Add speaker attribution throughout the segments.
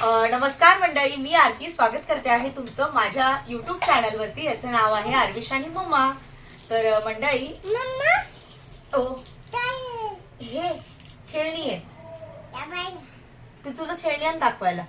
Speaker 1: नमस्कार मंडळी मी आरती स्वागत करते आहे तुमचं माझ्या युट्यूब चॅनलवरती याचं नाव आहे आरविश आणि मम्मा. तर मंडळी ओ हे. खेळणी आहे. ते तुझं खेळणी आण दाखवायला.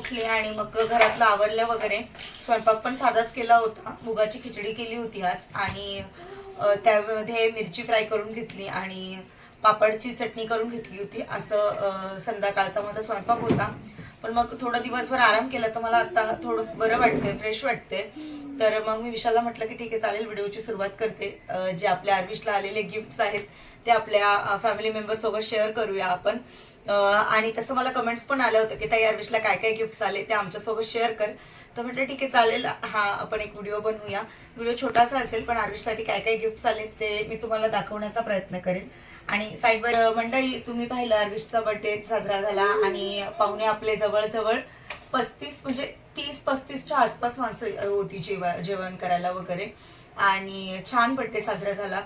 Speaker 1: उठले आणि मग घरातलं आवरलं वगैरे. स्वयंपाक पण साधाच केला होता. मुगाची खिचडी केली होती आज. आणि त्यामध्ये मिरची फ्राय करून घेतली आणि पापडची चटणी करून घेतली होती. असं संध्याकाळचा माझा स्वयंपाक होता. पण मग थोडा दिवसभर आराम केला तर मला आता थोडं बरं वाटतंय फ्रेश वाटते तर मग मी विशालला म्हटलं की ठीक आहे चालेल व्हिडिओची सुरुवात करते. जे आपल्या आर्विशला आलेले गिफ्ट्स आहेत ते आपल्या फॅमिली मेंबर सोबत शेअर करूया आपण. आणि तसं मला कमेंट्स पण आल्या होत्या की ताई आर्विशला काय काय गिफ्ट्स आले ते आमच्यासोबत शेअर कर. तर म्हटलं ठीक आहे चालेल. हा आपण एक व्हिडिओ बनवूया. व्हिडिओ छोटासा असेल पण आर्विशसाठी काय काय गिफ्ट्स आले ते मी तुम्हाला दाखवण्याचा प्रयत्न करेन. आणि साईडवर मंडळी तुम्ही पाहिलं अरविशचा बर्थडे साजरा झाला आणि पाहुणे आपले जवळजवळ पस्तीस म्हणजे तीस पस्तीसच्या आसपास माणसं होती जेवा जेवण करायला वगैरे. आणि छान बर्थडे साजरा झाला.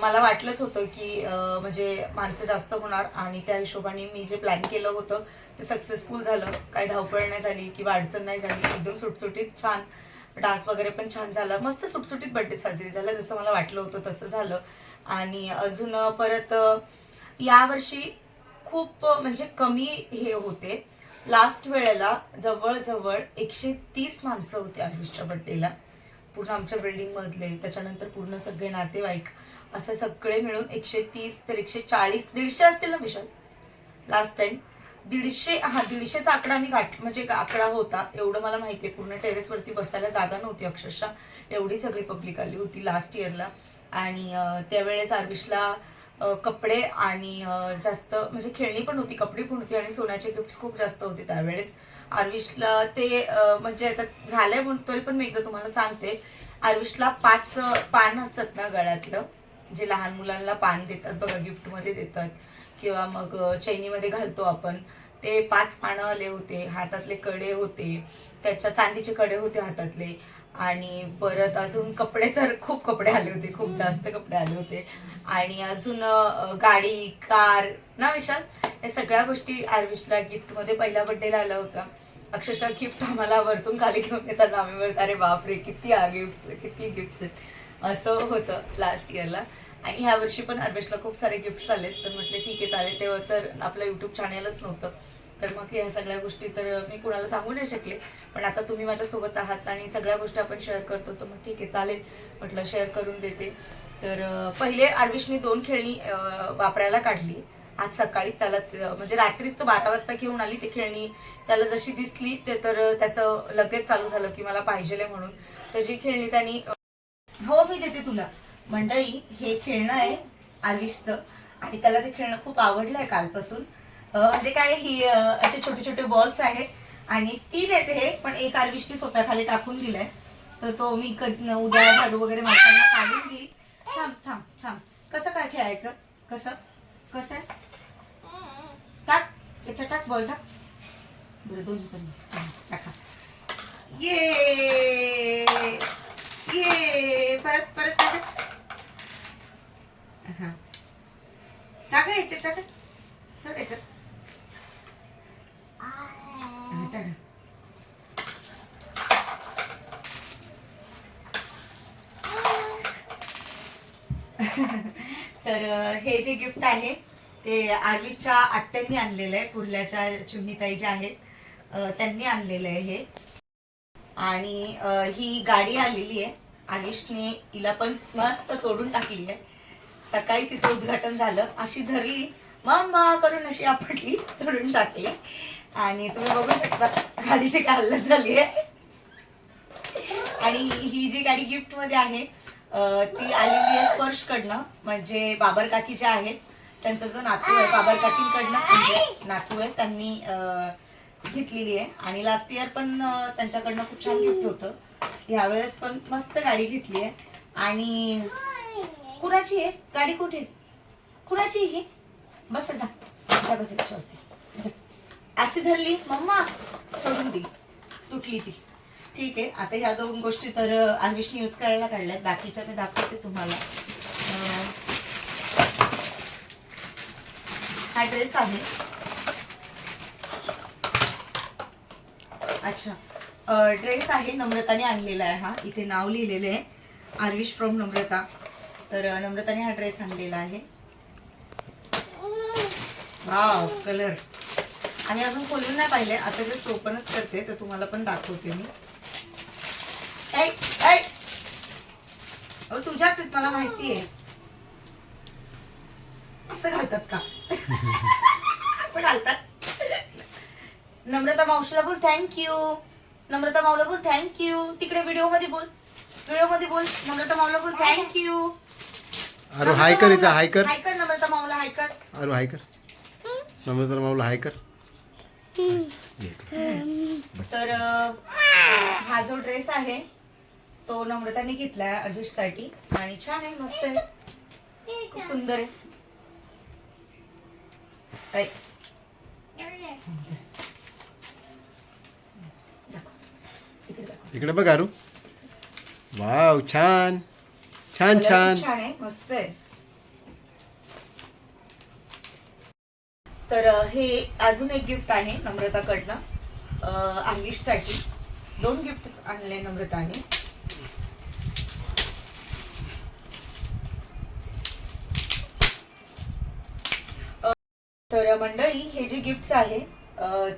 Speaker 1: मला वाटलंच होतं की म्हणजे माणसं जास्त होणार आणि त्या हिशोबाने मी जे प्लॅन केलं होतं ते सक्सेसफुल झालं. काही धावपळ नाही झाली किंवा अडचण नाही झाली. एकदम सुटसुटीत छान. डान्स वगैरे पण छान झाला. मस्त सुटसुटीत बर्थडे साजरी झाला. जसं मला वाटलं होतं तसं झालं. आणि अजून परत यावर्षी खूप म्हणजे कमी हे होते. लास्ट वेळेला जवळजवळ एकशे तीस माणसं होते आयुषच्या बर्थडेला पूर्ण आमच्या बिल्डिंग मधले त्याच्यानंतर पूर्ण सगळे नातेवाईक असे सगळे मिळून एकशे तीस तर एकशे चाळीस दीडशे असतील ना विशाल लास्ट टाइम दीडशे हा दीडशेचा आकडा मी गाठ म्हणजे आकडा होता. एवढं मला माहिती आहे. पूर्ण टेरेसवरती बसायला जागा नव्हती अक्षरशः. एवढी सगळी पब्लिक आली होती लास्ट इयरला आणि त्यावेळेस आर्विशला कपडे आणि जास्त म्हणजे खेळणी पण होती कपडे पण होती आणि सोन्याचे गिफ्ट खूप जास्त होते त्यावेळेस. आर्विशला ते म्हणजे आता झालंय म्हणून तरी पण मी एकदा तुम्हाला सांगते. आर्विशला पाच पान असतात ना गळ्यातलं जे लहान मुलांना पान देतात बघा गिफ्टमध्ये देतात. किंवा मग चैनीमध्ये घालतो आपण. ते पाच पानं आले होते हातातले कडे होते त्याच्या चांदीचे कडे होते हातातले. आणि परत अजून कपडे तर खूप कपडे आले होते खूप जास्त कपडे आले होते. आणि अजून गाडी कार ना विशाल? या सगळ्या गोष्टी आर्विशला गिफ्टमध्ये पहिल्या बड्डेला आला होता. अक्षरशः गिफ्ट आम्हाला वरतून खाली घेऊन येताना आम्ही म्हणत अरे बापरे किती आ गिफ्ट किती गिफ्ट्स आहेत. असं होतं लास्ट इयरला आणि ह्या वर्षी पण आर्विशला खूप सारे गिफ्ट्स आलेत. तर म्हटलं ठीक आहे चालेल. तेव्हा तर आपलं युट्यूब चॅनलच नव्हतं. तर मग ह्या सगळ्या गोष्टी तर मी कुणाला सांगू नाही शकले. पण आता तुम्ही माझ्यासोबत आहात आणि सगळ्या गोष्टी आपण शेअर करतो तर मग ठीक आहे चालेल. म्हटलं शेअर करून देते. तर पहिले आर्विशने दोन खेळणी वापरायला काढली. आज सकाळी त्याला म्हणजे रात्रीच तो बारा वाजता घेऊन आली ती खेळणी. त्याला जशी दिसली ते तर त्याचं लगेच चालू झालं की मला पाहिजे म्हणून. तर जी खेळणी त्यांनी हो मी देते तुला. मंडळी हे खेळणं आहे आर्विशचं. आणि त्याला ते खेळणं खूप आवडलं आहे कालपासून. म्हणजे काय ही असे छोटे छोटे बॉल्स आहेत आणि तीन येते हे पण एक आर्विशने स्वतःखाली टाकून दिलाय. तर तो मी उद्या झाडू वगैरे माणसांना काढून देईल थांब थांब थांब. कसं काय खेळायचं? कसं? कसं? आहे टाक. त्याच्या टाक बॉल टाक. बरं दोन्ही पण टाका. ये! ये! परत परत टाका. हा. टाका याच्यात टाका. सोड याच्यात हा, टाका तर हे जे गिफ्ट आहे ते आर्विसच्या आत्यांनी आणलेलं आहे. कुर्ल्याच्या चिमणीताई ज्या आहेत त्यांनी आणलेलं आहे हे. आणि ही गाडी आलेली आहे. आयुषने हिला पण मस्त तोडून टाकली आहे. सकाळी तिचं उद्घाटन झालं. अशी धरली मम्मा करून अशी आपटली तोडून टाकली. आणि तुम्ही बघू शकता गाडीची काल झाली आहे. आणि ही जी गाडी गिफ्टमध्ये आहे ती आलेली आहे स्पर्श कडनं म्हणजे बाबर काकी ज्या आहेत त्यांचा जो नातू आहे बाबर काकींकडनं म्हणजे नातू आहे त्यांनी घेतलेली आहे. आणि लास्ट इयर पण त्यांच्याकडनं खूप छान गिफ्ट होतं. यावेळेस पण मस्त गाडी घेतली आहे. आणि कुणाची आहे? गाडी कुठे आहे? कुणाची आहे ही? बस जा. बस जा. अशी धरली मम्मा. सोडून दी. तुटली ती. ठीक आहे. आता ह्या दोन गोष्टी तर आर्विशने यूज करायला काढल्यात. बाकीच्या मी दाखवते तुम्हाला. हा ड्रेस आहे. अच्छा. ड्रेस आहे नम्रताने आणलेला आहे हा. इथे नाव लिहिलेलं आहे. आर्विश फ्रॉम नम्रता. तर नम्रताने हा ड्रेस आणलेला आहे. वाव कलर आणि अजून खोलून नाही पाहिले आता जस्ट ओपनच करते तर तुम्हाला पण दाखवते मी. तुझ्याच आहेत मला माहिती आहे. असं घालतात का? असं घालतात. नम्रता मावशीला बोल थँक्यू नम्रता माऊला बोल थँक्यू तिकडे व्हिडिओमध्ये बोल. व्हिडिओमध्ये बोल. नम्रता माऊला बोल थँक्यू
Speaker 2: अरे हाय कर इथं हाय कर.
Speaker 1: हाय कर नम्रता माऊला हाय कर.
Speaker 2: अरे हाय कर. नम्रता माऊला हाय कर.
Speaker 1: तर अं, हा जो ड्रेस आहे तो नम्रताने घेतलाय अभिषसाठी आणि छान आहे मस्त आहे. खूप सुंदर आहे.
Speaker 2: इकडे बघ अरू वाव छान. छान छान.
Speaker 1: छान आहे मस्त आहे. तर हे अजून एक गिफ्ट आहे नम्रताकडनं. साठी दोन गिफ्ट आणले नम्रताने. तर मंडळी हे जे गिफ्ट्स आहे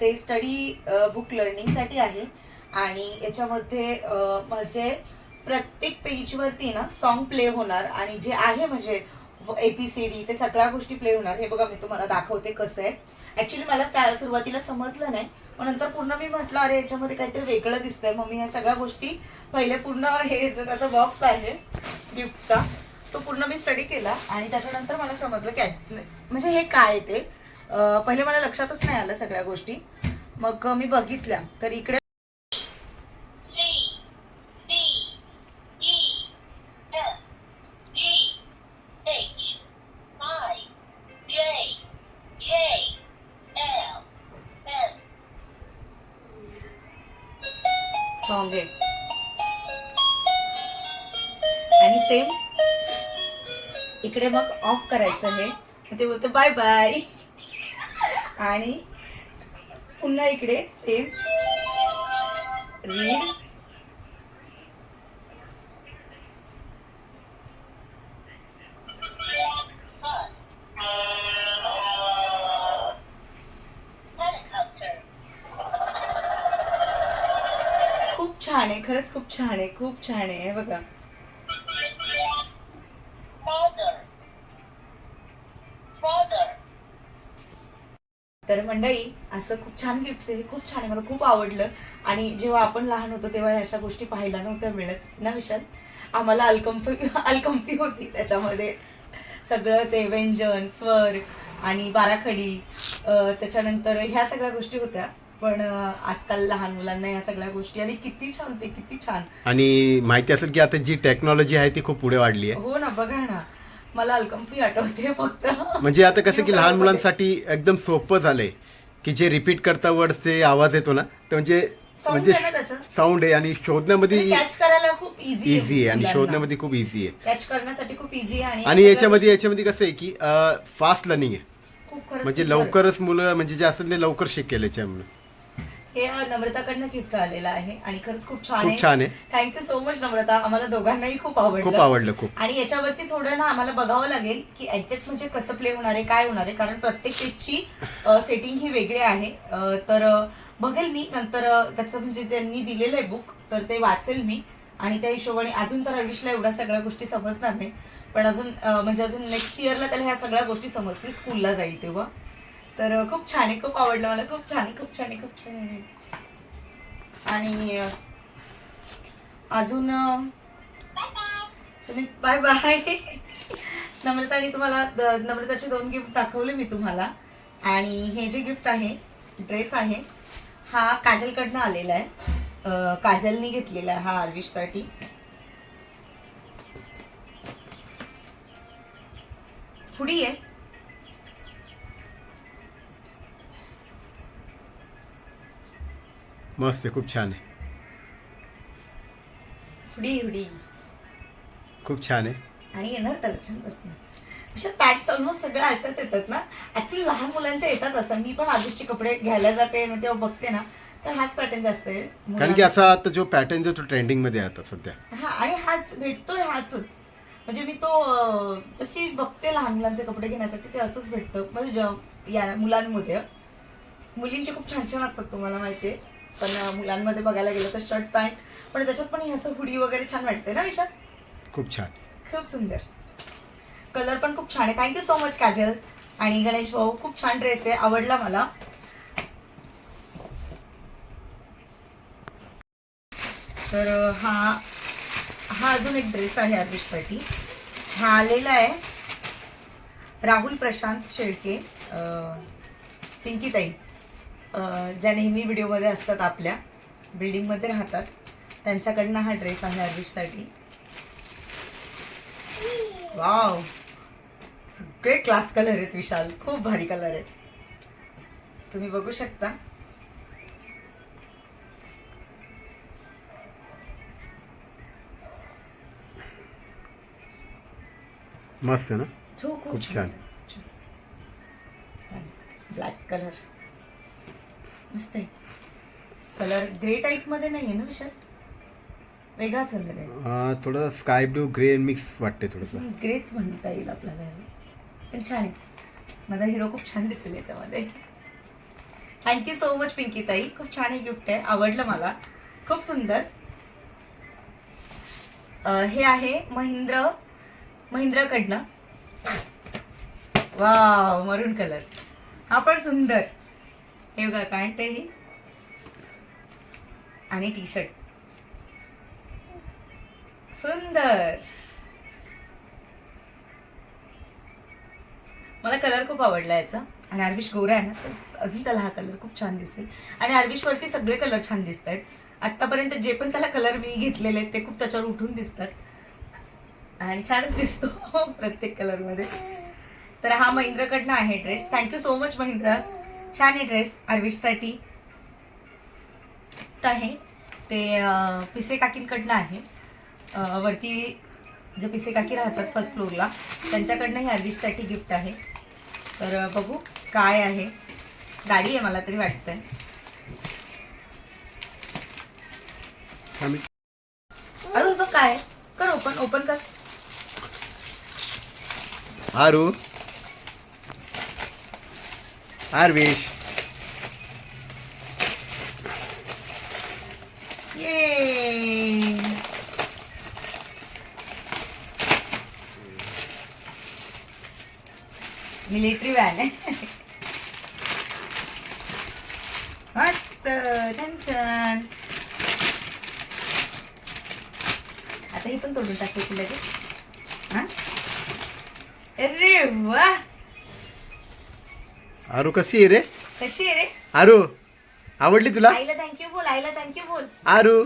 Speaker 1: ते स्टडी बुक लर्निंगसाठी आहे. आणि याच्यामध्ये म्हणजे प्रत्येक पेज वरती ना सॉन्ग प्ले होणार. आणि जे आहे म्हणजे एपीसीडी ते सगळ्या गोष्टी प्ले होणार. हे बघा मी तुम्हाला दाखवते कसं आहे. ऍक्च्युली मला स्टा- सुरुवातीला समजलं नाही. मग नंतर पूर्ण मी म्हटलं अरे याच्यामध्ये काहीतरी वेगळं दिसतंय. मग मी ह्या सगळ्या गोष्टी पहिले पूर्ण हे त्याचा बॉक्स आहे गिफ्टचा तो पूर्ण मी स्टडी केला. आणि त्याच्यानंतर मला समजलं की म्हणजे हे काय आहे ते? पहिले मला लक्षातच नाही आलं सगळ्या गोष्टी. मग मी बघितल्या. तर इकडे सॉन्ग आहे. आणि सेम इकडे मग ऑफ करायचं हे ते बोलतो बाय बाय आणि पुन्हा इकडे सेम रीड खूप छान आहे खरंच खूप छान आहे खूप छान आहे. हे बघा. तर मंडळी असं खूप छान गिफ्ट आहे हे खूप छान आहे मला खूप आवडलं. आणि जेव्हा आपण लहान होतो तेव्हा अशा गोष्टी पाहायला नव्हत्या मिळत. ना विशाल? आम्हाला अलकंपी अलकंपी होती त्याच्यामध्ये. सगळं ते व्यंजन स्वर आणि बाराखडी त्याच्यानंतर ह्या सगळ्या गोष्टी होत्या. पण आजकाल लहान मुलांना या सगळ्या गोष्टी आणि किती छान ते किती छान.
Speaker 2: आणि माहिती असेल की आता जी टेक्नॉलॉजी आहे ती खूप पुढे वाढली आहे.
Speaker 1: हो ना बघा ना. मला अलकंपी आठवते फक्त.
Speaker 2: म्हणजे आता कसं की लहान मुलांसाठी एकदम सोपं झालंय की जे रिपीट करता वर्डचे आवाज येतो ना ते म्हणजे
Speaker 1: Sound
Speaker 2: म्हणजे
Speaker 1: आहे ना त्याचं?
Speaker 2: साऊंड आहे आणि शोधण्यामध्ये
Speaker 1: कॅच करायला खूप इझी
Speaker 2: इझी आहे आणि शोधण्यामध्ये खूप इझी आहे.
Speaker 1: कॅच करण्यासाठी खूप इझी आहे
Speaker 2: आणि याच्यामध्ये याच्यामध्ये कसं आहे की फास्ट लर्निंग आहे.
Speaker 1: खूप खरंच
Speaker 2: म्हणजे
Speaker 1: सुंदर.
Speaker 2: लवकरच मुलं म्हणजे जे असेल ते लवकर शिकेल याच्यामुळे.
Speaker 1: हे नम्रताकडनं गिफ्ट आलेलं आहे आणि खरंच खूप छान
Speaker 2: खूप छान आहे.
Speaker 1: Thank you so much Namrata. आम्हाला दोघांनाही खूप आवडलं.
Speaker 2: खूप आवडलं खूप.
Speaker 1: आणि याच्यावरती थोडं ना आम्हाला बघावं लागेल की एक्झॅक्ट म्हणजे कसं प्ले होणार आहे काय होणार आहे. कारण प्रत्येक पेजची सेटिंग ही वेगळी आहे. तर बघेल मी. नंतर त्याचं म्हणजे त्यांनी दिलेलं आहे बुक तर ते वाचेल मी. आणि त्या हिशोबाने अजून तर रविशला एवढ्या सगळ्या गोष्टी समजणार नाही. पण अजून म्हणजे अजून नेक्स्ट इयरला त्याला ह्या सगळ्या गोष्टी समजतील. स्कूलला जाईल तेव्हा. तर खूप छान आहे खूप आवडलं मला. खूप छान आहे खूप छान आहे खूप छान आहे. आणि अजून तुम्ही बाय बाय नम्रताने तुम्हाला नम्रताचे दोन गिफ्ट दाखवले मी तुम्हाला. आणि हे जे गिफ्ट आहे ड्रेस आहे हा काजलकडनं आलेला आहे. काजलनी घेतलेला आहे हा आर्विशसाठी हुडी आहे.
Speaker 2: मस्त आहे खूप छान आहे.
Speaker 1: Hoodie hoodie.
Speaker 2: खूप छान आहे.
Speaker 1: आणि येणार त्याला छान बसणार अशा पॅक्स ऑलमोस्ट सगळ्या अशाच येतात ना? ऍक्च्युली लहान मुलांच्या येतात असं. मी पण आधीचे कपडे घ्यायला जाते ना तेव्हा बघते ना. तर हाच पॅटर्न जास्त आहे
Speaker 2: कारण की
Speaker 1: मुलांना-
Speaker 2: असा आता जो पॅटर्न जो तो ट्रेंडिंगमध्ये आहे आता सध्या.
Speaker 1: हा आणि हाच भेटतोय हाच म्हणजे मी तो अं, जशी बघते लहान मुलांचे कपडे घेण्यासाठी ते असंच भेटतं. म्हणजे ज- या मुलांमध्ये. मुलींचे खूप छान छान असतात तुम्हाला माहितीये. पण मुलांमध्ये बघायला गेलं तर शर्ट पॅन्ट. पण त्याच्यात पण हे असं हुडी वगैरे छान वाटते ना विशाल?
Speaker 2: खूप छान.
Speaker 1: खूप सुंदर. कलर पण खूप छान आहे. थँक्यू सो मच काजल आणि गणेश भाऊ. खूप छान ड्रेस आहे. आवडला मला. तर हा हा अजून एक ड्रेस आहे आदेशसाठी हा आलेला आहे राहुल प्रशांत शेळके अं, पिंकीताई. अं, ज्या नेहमी व्हिडिओमध्ये असतात आपल्या बिल्डिंगमध्ये राहतात त्यांच्याकडनं हा ड्रेस आहे आदेशसाठी वाव! सगळे क्लास कलर आहेत विशाल. खूप भारी कलर आहेत. तुम्ही बघू शकता.
Speaker 2: मस्त ना? खूप छान.
Speaker 1: Black colour. मस्त आहे कलर ग्रे टाईपमध्ये नाहीये ना विशाल? वेगळा कलर आहे.
Speaker 2: अं, थोडं स्काय ब्लू ग्रे मिक्स वाटते थोडस.
Speaker 1: ग्रेच म्हणता येईल आपल्याला. पण छान आहे. माझा हिरो खूप छान दिसेल याच्यामध्ये. थँक्यू सो मच पिंकी ताई खूप छान हे गिफ्ट आहे. आवडलं मला. खूप सुंदर. अं, हे आहे महिंद्र महिंद्रकडनं. वाव मरून कलर हा पण सुंदर. हे बघा पॅन्ट आहे ही. आणि टी शर्ट सुंदर. मला कलर खूप आवडला याचा. आणि आरविश गोरा आहे ना तर अजून त्याला हा कलर खूप छान दिसेल. आणि आरविश वरती सगळे कलर छान दिसत आहेत आतापर्यंत जे पण त्याला कलर मी घेतलेले आहेत ते खूप त्याच्यावर उठून दिसतात. आणि छानच दिसतो प्रत्येक कलरमध्ये तर हा महिंद्राकडनं आहे dress. Thank you so much Mahindra. छान आहे ड्रेस आरविशसाठी आहे? ते पिसे काकींकडनं आहे. वरती जे पिसे काकी राहतात फर्स्ट फ्लोअरला त्यांच्याकडनं हे आरविशसाठी गिफ्ट आहे. तर बघू काय आहे. गाडी आहे मला तरी वाटतंय.
Speaker 2: आम्ही
Speaker 1: अरे बघ काय? कर ओपन ओपन कर.
Speaker 2: आरू आरवेश
Speaker 1: ये मिलिटरी व्हॅन आहे मस्त छान छान आता ही पण तोडून टाकायची लगेच हा अरे वा
Speaker 2: आरू कशी आहे रे?
Speaker 1: कशी आहे रे?
Speaker 2: आरू आवडली तुला?
Speaker 1: आईला थँक्यू बोल आईला थँक्यू बोल.
Speaker 2: आरू.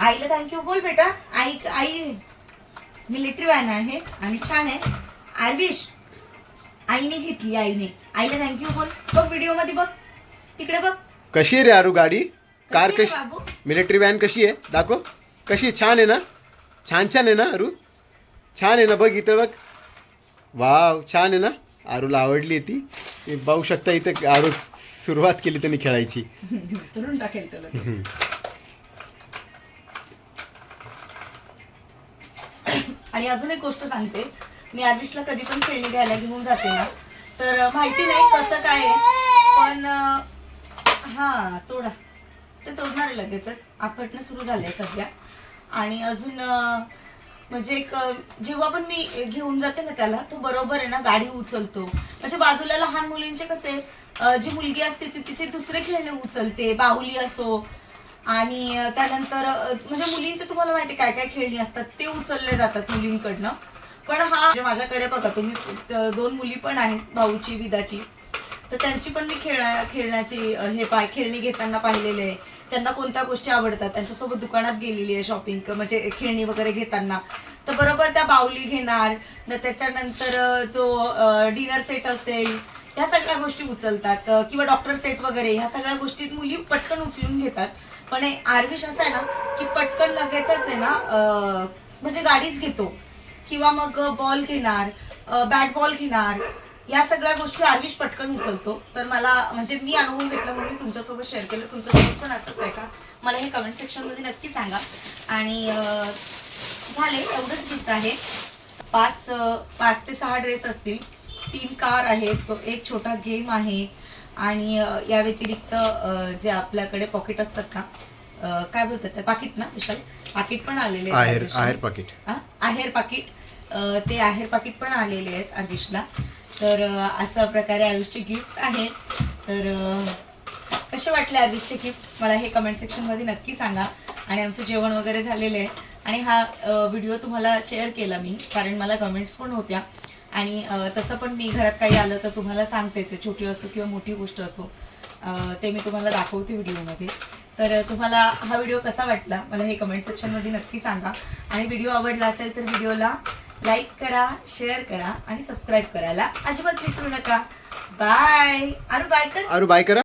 Speaker 1: आईला थँक्यू बोल बेटा. आई आई मिलिटरी वॅन आहे आणि छान आहे. आरविश आईने घेतली आईने. आईला थँक्यू बोल. बघ व्हिडिओमध्ये बघ. तिकडे बघ.
Speaker 2: कशी आहे रे आरू गाडी? कार
Speaker 1: कशी आहे
Speaker 2: कशी?
Speaker 1: बाबू?
Speaker 2: मिलिटरी व्हॅन कशी आहे? दाखव. कशी आहे? छान आहे ना? छान छान आहे ना आरू? छान आहे ना? बघ इथं बघ. वाव छान आहे ना? आरूला आवडली ती. तुम्ही पाहू शकता इथं आरू सुरुवात केली त्यांनी खेळायची.
Speaker 1: टाकेल आणि अजून एक गोष्ट सांगते. मी आरविशला कधी पण खेळणी घ्यायला घेऊन जाते ना. तर माहिती नाही कसं काय आहे. पण अं, हा तोडा. ते तोडणार आहे लगेचच. आपटणं सुरू झालंय सध्या. आणि अजून अं, म्हणजे एक जेव्हा पण मी घेऊन जाते ना त्याला तो बरोबर आहे ना गाडी उचलतो. म्हणजे बाजूला लहान मुलींचे कसे जी मुलगी असते ती तिचे दुसरे खेळणे उचलते बाहुली असो. आणि त्यानंतर म्हणजे मुलींचे तुम्हाला माहिती काय काय खेळणी असतात ते उचलले जातात मुलींकडनं. पण हा म्हणजे माझ्याकडे बघा तुम्ही दोन मुली पण आहेत भाऊची विदाची तर त्यांची पण मी खेळा खेळण्याची हे पाय खेळणी घेताना पाहिलेले आहे. त्यांना कोणत्या गोष्टी आवडतात? त्यांच्यासोबत दुकानात गेलेली आहे शॉपिंग म्हणजे खेळणी वगैरे घेताना. तर बरोबर त्या बाऊली घेणार न त्याच्यानंतर जो डिनर सेट असेल ह्या सगळ्या गोष्टी उचलतात. किंवा डॉक्टर सेट वगैरे ह्या सगळ्या गोष्टीत मुली पटकन उचलून घेतात. पण हे आरविश असं आहे ना की पटकन लगेचच आहे ना म्हणजे गाडीच घेतो. किंवा मग बॉल घेणार बॅट बॉल घेणार. या सगळ्या गोष्टी आर्विश पटकन उचलतो. तर मला म्हणजे मी अनुभव घेतला म्हणून मी तुमच्यासोबत शेअर केलं. तुमच्यासोबत पण असंच आहे का? मला हे कमेंट सेक्शनमध्ये नक्की सांगा. आणि झाले एवढंच गिफ्ट आहे. पाच पाच ते सहा ड्रेस असतील. तीन कार आहेत. एक छोटा गेम आहे. आणि या व्यतिरिक्त जे आपल्याकडे पॉकेट असतात का? अं, काय बोलतात पाकिट ना विशाल? पाकिट पण आलेले आहेत
Speaker 2: आहेर पाकिट.
Speaker 1: आहेर पाकिट. ते आहेर पाकिट पण आलेले आहेत आर्विशला. तर अशा प्रकारे आयुषचे गिफ्ट आहे. तर कसे वाटले आयुषचे गिफ्ट मला हे कमेंट सेक्शनमध्ये नक्की सांगा. आणि आमचं जेवण वगैरे झालेलं आहे. आणि हा व्हिडिओ तुम्हाला शेअर केला मी कारण मला कमेंट्स पण होत्या. आणि तसं पण मी घरात काही आलं तर तुम्हाला सांगतेच आहे, छोटी असो किंवा मोठी गोष्ट असो. ते मी तुम्हाला दाखवते व्हिडिओमध्ये तर तुम्हाला हा व्हिडिओ कसा वाटला? मला हे कमेंट सेक्शनमध्ये नक्की सांगा. आणि व्हिडिओ आवडला असेल तर व्हिडिओला लाईक करा शेअर करा आणि सबस्क्राईब करायला अजिबात विसरू नका. बाय. अरु बाय कर
Speaker 2: अरू बाय करा